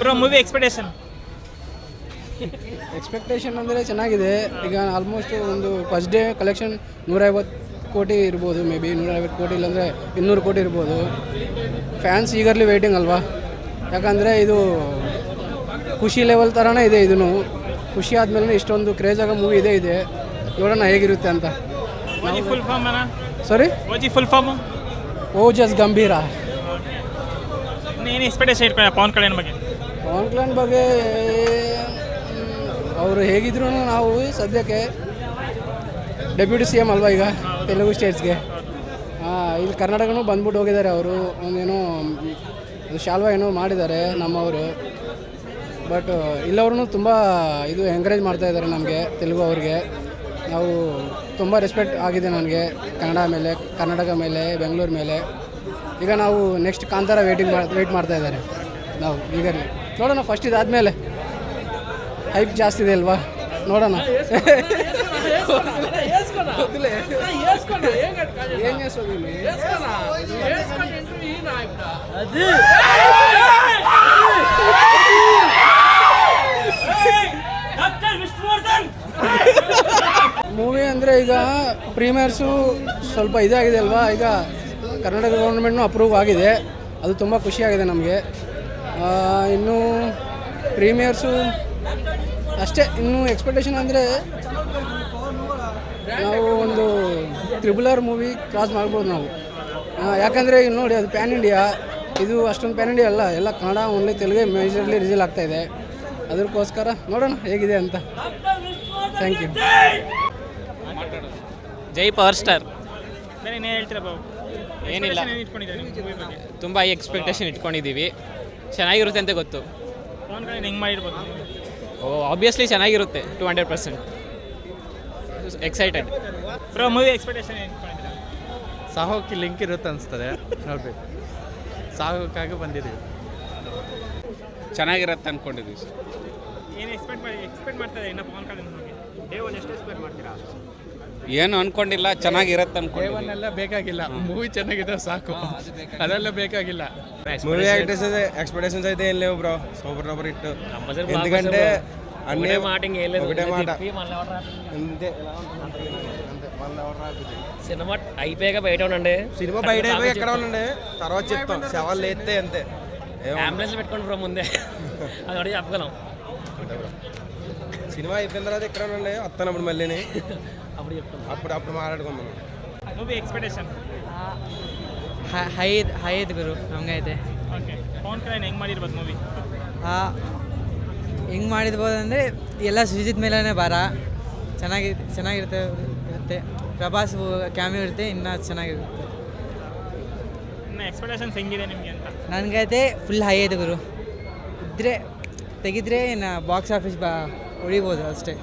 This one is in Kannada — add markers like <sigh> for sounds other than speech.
ಬ್ರೋ ಮೂವಿ ಎಕ್ಸ್ಪೆಕ್ಟೇಷನ್ ಎಕ್ಸ್ಪೆಕ್ಟೇಷನ್ ಅಂದರೆ ಚೆನ್ನಾಗಿದೆ. ಈಗ ಆಲ್ಮೋಸ್ಟ್ ಒಂದು ಫಸ್ಟ್ ಡೇ ಕಲೆಕ್ಷನ್ ನೂರೈವತ್ತು ಕೋಟಿ ಇರ್ಬೋದು ಮೇ ಬಿ ನೂರೈವತ್ತು ಕೋಟಿ ಇಲ್ಲಾಂದರೆ ಇನ್ನೂರು ಕೋಟಿ ಇರ್ಬೋದು. ಫ್ಯಾನ್ಸ್ ಈಗರ್ಲಿ ವೇಟಿಂಗ್ ಅಲ್ವಾ? ಯಾಕಂದರೆ ಇದು ಖುಷಿ ಲೆವೆಲ್ ಥರನೇ ಇದೆ ಇದನ್ನು ಖುಷಿ ಆದಮೇಲೆ ಇಷ್ಟೊಂದು ಕ್ರೇಜ್ ಆಗೋ ಮೂವಿ ಇದೆ ಇದೆ. ನೋಡೋಣ ಹೇಗಿರುತ್ತೆ ಅಂತ. Full form sorry full form Ojas Gambheera. ಏನು ಎಕ್ಸ್ಪೆಕ್ಟೇಷನ್ ಇಟ್ಕೊಳ್ಳಿ ಪವನ್ ಕಲ್ಯಾಣ್ ಬಗ್ಗೆ. ಪವನ್ ಕಲ್ಯಾಣ್ ಬಗ್ಗೆ ಅವರು ಹೇಗಿದ್ರು ನಾವು ಸದ್ಯಕ್ಕೆ ಡೆಪ್ಯೂಟಿ ಸಿ ಎಂ ಅಲ್ವಾ ಈಗ, ತೆಲುಗು ಸ್ಟೇಟ್ಸ್ಗೆ ಇಲ್ಲಿ ಕರ್ನಾಟಕನೂ ಬಂದ್ಬಿಟ್ಟು ಹೋಗಿದ್ದಾರೆ ಅವರು. ಒಂದೇನೋ ಶಾಲ್ವಾ ಏನೋ ಮಾಡಿದ್ದಾರೆ ನಮ್ಮವರು. ಬಟ್ ಇಲ್ಲವ್ರೂ ತುಂಬ ಇದು ಎಂಕರೇಜ್ ಮಾಡ್ತಾ ಇದ್ದಾರೆ ನಮಗೆ, ತೆಲುಗು ಅವ್ರಿಗೆ. ನಾವು ತುಂಬ ರೆಸ್ಪೆಕ್ಟ್ ಆಗಿದೆ ನನಗೆ, ಕನ್ನಡ ಮೇಲೆ, ಕರ್ನಾಟಕ ಮೇಲೆ, ಬೆಂಗಳೂರು ಮೇಲೆ. ಈಗ ನಾವು ನೆಕ್ಸ್ಟ್ ಕಾಂತಾರ ವೇಟಿಂಗ್ ಮಾಡಿ ವೇಟ್ ಮಾಡ್ತಾ ಇದ್ದಾರೆ. ನಾವು, ಈಗಲ್ಲಿ. ನೋಡೋಣ ಫಸ್ಟ್ ಇದಾದಮೇಲೆ. ಹೈಪ್ ಜಾಸ್ತಿ ಇದೆ ಅಲ್ವಾ? ನೋಡೋಣ? ಮೂವಿ ಅಂದರೆ ಈಗ ಪ್ರೀಮಿಯರ್ಸು ಸ್ವಲ್ಪ ಇದಾಗಿದೆ ಅಲ್ವಾ? ಈಗ ಕರ್ನಾಟಕ ಗೌರ್ಮೆಂಟ್ನು ಅಪ್ರೂವ್ ಆಗಿದೆ. ಅದು ತುಂಬ ಖುಷಿಯಾಗಿದೆ ನಮಗೆ. ಇನ್ನು ಪ್ರೀಮಿಯರ್ಸು ಅಷ್ಟೇ ಇನ್ನು ಎಕ್ಸ್ಪೆಕ್ಟೇಷನ್ ಅಂದರೆ ನಾವು ಒಂದು ತ್ರಿಬುಲರ್ ಮೂವಿ ಕ್ರಾಸ್ ಮಾಡ್ಬೋದು ನಾವು. ಯಾಕಂದರೆ ಈಗ ನೋಡಿ ಅದು ಪ್ಯಾನ್ ಇಂಡಿಯಾ. ಇದು ಅಷ್ಟೊಂದು ಪ್ಯಾನ್ ಇಂಡಿಯಾ ಅಲ್ಲ ಎಲ್ಲ Kannada only Telugu majorly release ಆಗ್ತಾ ಇದೆ. ಅದಕ್ಕೋಸ್ಕರ ನೋಡೋಣ ಹೇಗಿದೆ ಅಂತ. Thank you Jai power star. ಏನಿಲ್ಲ. ತುಂಬ ಹೈ ಎಕ್ಸ್ಪೆಕ್ಟೇಷನ್ ಇಟ್ಕೊಂಡಿದ್ದೀವಿ. ಚೆನ್ನಾಗಿರುತ್ತೆ ಅಂತ ಗೊತ್ತು. ಫೋನ್ ಕಡೆ ಹೆಂಗೆ ಮಾಡಿರ್ಬೋದು ಓ ಆಬ್ವಿಯಸ್ಲಿ ಚೆನ್ನಾಗಿರುತ್ತೆ two hundred percent excited bro movie expectation ಏನು ಸಾಹೋಕ್ಕೆ ಲಿಂಕ್ ಇರುತ್ತೆ ಅನಿಸ್ತದೆ ನೋಡಬೇಕು. ಸಾಹೋಕ್ಕಾಗಿ ಬಂದಿದ್ದೀವಿ. ಚೆನ್ನಾಗಿರತ್ತೆ ಅಂದ್ಕೊಂಡಿದ್ದೀವಿ ಸರ್. ಏನು ಎಕ್ಸ್ಪೆಕ್ಟ್ ಮಾಡಿ ಎಕ್ಸ್ಪೆಕ್ಟ್ ಮಾಡ್ತಾರೆ ಇನ್ನೂ ಫೋನ್ ಪವನ್ ಕಲ್ಯಾಣ್ ಬಗ್ಗೆ ಡೇ ಒಂದು ಎಷ್ಟು ಎಕ್ಸ್ಪೆಕ್ಟ್ ಮಾಡ್ತೀರಾ? ಏನು ಅನ್ಕೊಂಡಿಲ್ಲ ಚೆನ್ನಾಗಿರತ್ತೆ ಅನ್ಕೊಂಡಿದ್ದೀವಿ ದೇವನ್ನೆಲ್ಲ ಬೇಕಾಗಿಲ್ಲ ಮೂವಿ ಚೆನ್ನಾಗಿದೆ ಸಾಕು ಅದೆಲ್ಲ ಬೇಕಾಗಿಲ್ಲ మూవీ యాక్టర్స్ అయితే ఎక్స్పెక్టేషన్స్ అయితే ఏం లేవు బ్రో సూపర్ డూపర్ హిట్ ఎందుకంటే అన్ని ఒకటే మాట అంతే సినిమా అయిపోయాక బయట ఉండండి సినిమా బయట అయిపోయి ఎక్కడ ఉండండి తర్వాత చెప్తాం శవాలు లేస్తే అంతే ఏమో. అంబులెన్స్ పెట్టుకోండి బ్రో ముందే <laughs> అది కూడా చెప్పగలం సినిమా అయిపోయిన తర్వాత ఎక్కడ ఉండండి వస్తాను అప్పుడు మళ్ళీని అప్పుడు చెప్తాం అప్పుడు అప్పుడు మాట్లాడుకుందాం ಮೂವಿ ಎಕ್ಸ್ಪೆಕ್ಟೇಷನ್ ಹೈ ಹೈ ಐತೆ ಗುರು ನಮಗೆ ಐತೆ ಓಕೆ ಪವನ್ ಕಲ್ಯಾಣ್ ಹೆಂಗೆ ಮಾಡಿರ್ಬೋದು ಮೂವಿ ಹೆಂಗೆ ಮಾಡಿರ್ಬೋದು ಅಂದರೆ ಎಲ್ಲ ಸುಜಿತ್ ಮೇಲೇ ಭಾರ ಚೆನ್ನಾಗಿ ಚೆನ್ನಾಗಿರುತ್ತೆ ಇರುತ್ತೆ ಪ್ರಭಾಸ್ ಕ್ಯಾಮಿಯೋ ಇರುತ್ತೆ ಇನ್ನೂ ಚೆನ್ನಾಗಿರುತ್ತೆ ಇನ್ನು ಎಕ್ಸ್ಪೆಕ್ಟೇಷನ್ಸ್ ಹೆಂಗಿದೆ ನಿಮಗೆ ಅಂತ ನನಗೈತೆ ಫುಲ್ ಹೈ ಐತೆ ಗುರು ಇದ್ದರೆ ತೆಗೆದ್ರೆ ಬಾಕ್ಸ್ ಆಫೀಸ್ ಬಾ ಉಳಿಬೋದು ಅಷ್ಟೇ.